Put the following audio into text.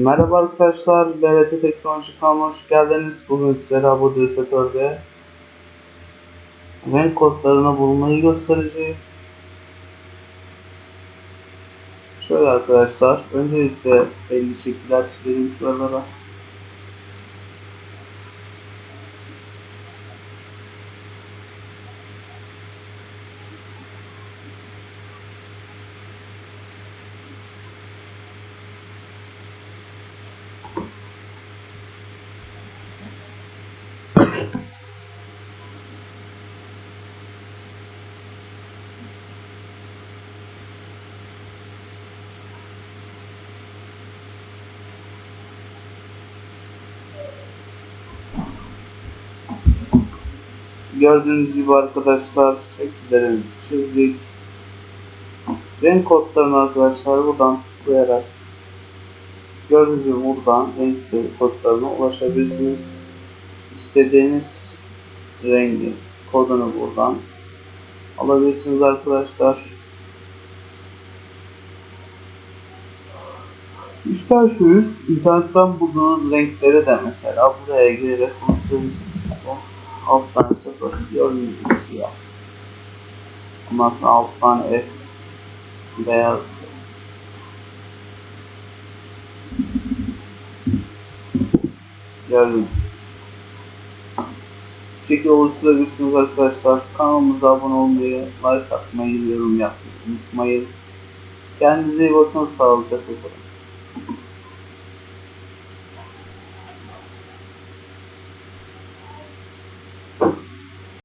Merhaba arkadaşlar, LRT Teknoloji kanalına hoş geldiniz. Bugün sizlere bu DSTör'de renk kodlarını bulmayı göstereceğim. Şöyle arkadaşlar, öncelikle belli şekiller çizelim şuralara. Gördüğünüz gibi arkadaşlar şekillerin çizdik. Renk kodlarını arkadaşlar buradan tıklayarak gördüğünüz gibi buradan renk kodlarına ulaşabilirsiniz. İstediğiniz rengi kodunu buradan alabilirsiniz arkadaşlar. İsterseniz internetten bulduğunuz renkleri de mesela buraya girerek oluşturabilirsiniz. Mesela alttan sıfır gördüğünüz gibi siyah. Ondan sonra alttan F beyaz. Gördüğünüz. Bu şekilde oluşturabilirsiniz arkadaşlar. Kanalımıza abone olmayı, like atmayı, yorum yapmayı unutmayın. Kendinize iyi bakın. Sağlıcakla kalın.